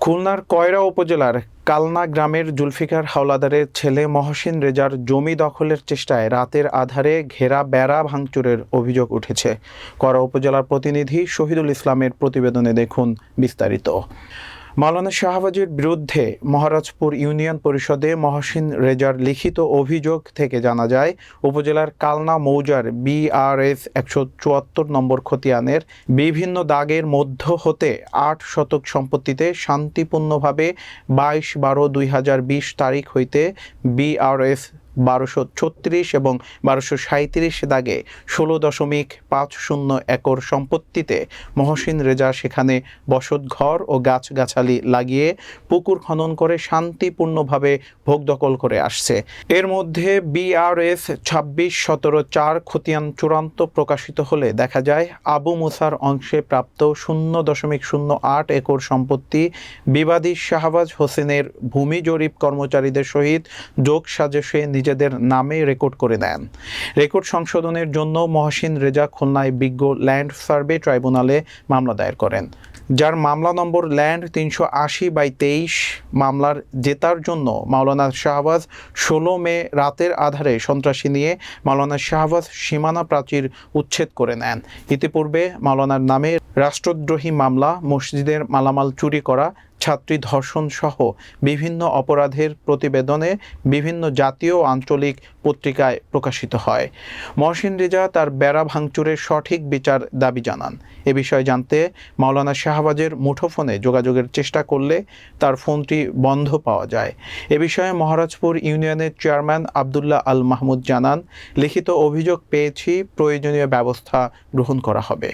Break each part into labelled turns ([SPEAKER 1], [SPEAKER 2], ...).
[SPEAKER 1] খুলনার কয়রা উপজেলার কালনা গ্রামের জুলফিকার হাওলাদারের ছেলে মহসিন রেজার জমি দখলের চেষ্টায় রাতের আধারে ঘেরা বেড়া ভাঙচুরের অভিযোগ উঠেছে। কয়রা উপজেলার প্রতিনিধি শহীদুল ইসলামের প্রতিবেদনে দেখুন বিস্তারিত। মাওলানা শাহবাজের বিরুদ্ধে মহারাজপুর ইউনিয়ন পরিষদে মহসিন রেজার লিখিত অভিযোগ থেকে জানা যায়, উপজেলার কালনা মৌজার বিআরএস একশো চুয়াত্তর নম্বর খতিয়ানের বিভিন্ন দাগের মধ্য হতে আট শতক সম্পত্তিতে শান্তিপূর্ণভাবে বাইশ বারো দুই হাজার বিশ তারিখ হইতে বিআরএস বারোশো ছত্রিশ এবং বারোশো সাঁত্রিশ দাগে ষোলো দশমিক পাঁচ শূন্য একর সম্পত্তিতে মহসিন রেজা সেখানে বসত ঘর ও গাছগাছালি লাগিয়ে পুকুর খনন করে শান্তিপূর্ণভাবে ভোগ দখল করে আসছে। এর মধ্যে বিআরএস ছাব্বিশ সতেরো চার খতিয়ান চূড়ান্ত প্রকাশিত হলে দেখা যায় আবু মুসার অংশে প্রাপ্ত শূন্য দশমিক শূন্য আট একর সম্পত্তি বিবাদী শাহবাজ হোসেনের ভূমি জরিপ কর্মচারীদের সহিত যোগ সাজেশে নিজেদের নামে রেকর্ড করে দেন। রেকর্ড সংশোধনের জন্য মহসিন রেজা খুলনায় বিজ্ঞ ল্যান্ড সার্ভে ট্রাইব্যুনালে মামলা দায়ের করেন। যার মামলা নম্বর ল্যান্ড তিনশো আশি বাই তেইশ মামলার জেতার জন্য মাওলানা শাহবাজ ষোলো মে রাতের আধারে সন্ত্রাসী নিয়ে মাওলানা শাহবাজ সীমানা প্রাচীর উচ্ছেদ করে নেন। ইতিপূর্বে মাওলানার নামে রাষ্ট্রদ্রোহী মামলা, মসজিদের মালামাল চুরি করা ছাত্রী ধর্ষণ সহ বিভিন্ন অপরাধের প্রতিবেদনে বিভিন্ন জাতীয় আঞ্চলিক পত্রিকায় প্রকাশিত হয়। মহসিন রেজা তার বেড়া ভাঙচুরের সঠিক বিচার দাবি জানান। এ বিষয়ে জানতে মাওলানা শাহবাজের মুঠোফোনে যোগাযোগের চেষ্টা করলে তার ফোনটি বন্ধ পাওয়া যায়। এ বিষয়ে মহারাজপুর ইউনিয়নের চেয়ারম্যান আবদুল্লাহ আল মাহমুদ জানান, লিখিত অভিযোগ পেয়েছি, প্রয়োজনীয় ব্যবস্থা গ্রহণ করা হবে।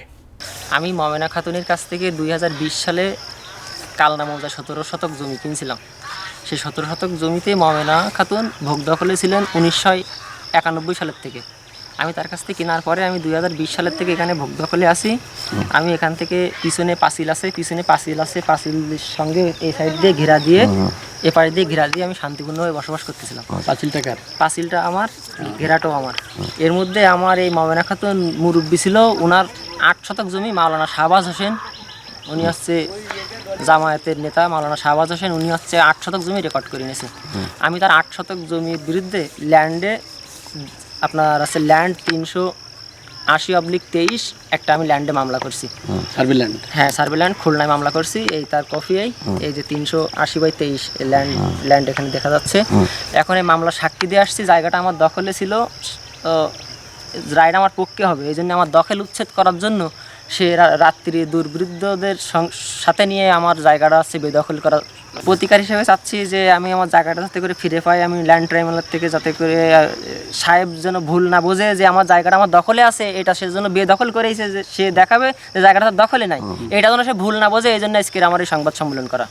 [SPEAKER 2] আমি মমেনা খাতুনের কাছ থেকে দুই হাজার বিশ সালে কালনা মৌজা সতেরো শতক জমি কিনছিলাম। সেই সতেরো শতক জমিতে মমেনা খাতুন ভোগ দখলে ছিলেন উনিশশো একানব্বই সালের থেকে। আমি তার কাছ থেকে কেনার পরে আমি দু হাজার বিশ সালের থেকে এখানে ভোগ দখলে আসি আমি এখান থেকে পিছনে পাঁচিল আছে পিছনে পাঁচিল আছে পাঁচিলের সঙ্গে এই সাইড দিয়ে ঘেরা দিয়ে এপারে দিয়ে ঘেরা দিয়ে আমি শান্তিপূর্ণভাবে বসবাস করতেছিলাম।
[SPEAKER 3] পাঁচিলটা কার?
[SPEAKER 2] পাঁচিলটা আমার ঘেরাটাও আমার। এর মধ্যে আমার এই মামেনা খাতুন মুরব্বী ছিল ওনার আট শতক জমি মাওলানা শাহবাজ হোসেন উনি হচ্ছে জামায়াতের নেতা মাওলানা শাহবাজ হোসেন। উনি হচ্ছে আট শতক জমি রেকর্ড করে নিয়েছে। আমি তার আট শতক জমির বিরুদ্ধে ল্যান্ডে আপনার আছে ল্যান্ড তিনশো আশি অবলিক তেইশ একটা আমি ল্যান্ডে মামলা করছি।
[SPEAKER 3] সার্ভিল্যান্ড
[SPEAKER 2] হ্যাঁ সার্ভেল্যান্ড খুলনায় মামলা করছি। এই তার কপি এই এই যে তিনশো আশি বাই তেইশ ল্যান্ড ল্যান্ড এখানে দেখা যাচ্ছে। এখন এই মামলা সাক্ষী দিয়ে আসছি জায়গাটা আমার দখলে ছিল তো রায়টা আমার পক্ষে হবে। এই জন্য আমার দখল উচ্ছেদ করার জন্য সে রাত্রি দুর্বৃত্তদের সং- সাথে নিয়ে আমার জায়গাটা হচ্ছে বেদখল করা। প্রতিকার হিসেবে চাচ্ছি যে আমি আমার জায়গাটা যাতে করে ফিরে পাই আমি ল্যান্ড ট্রাইব্যুনাল থেকে যাতে করে সাহেব যেন ভুল না বোঝে যে আমার জায়গাটা আমার দখলে আছে এটা সে জন্য বেদখল করেছে যে সে দেখাবে যে জায়গাটা তার দখলে নাই। এটা যেন সে ভুল না বোঝে এই জন্য আজকের আমার এই সংবাদ সম্মেলন করা।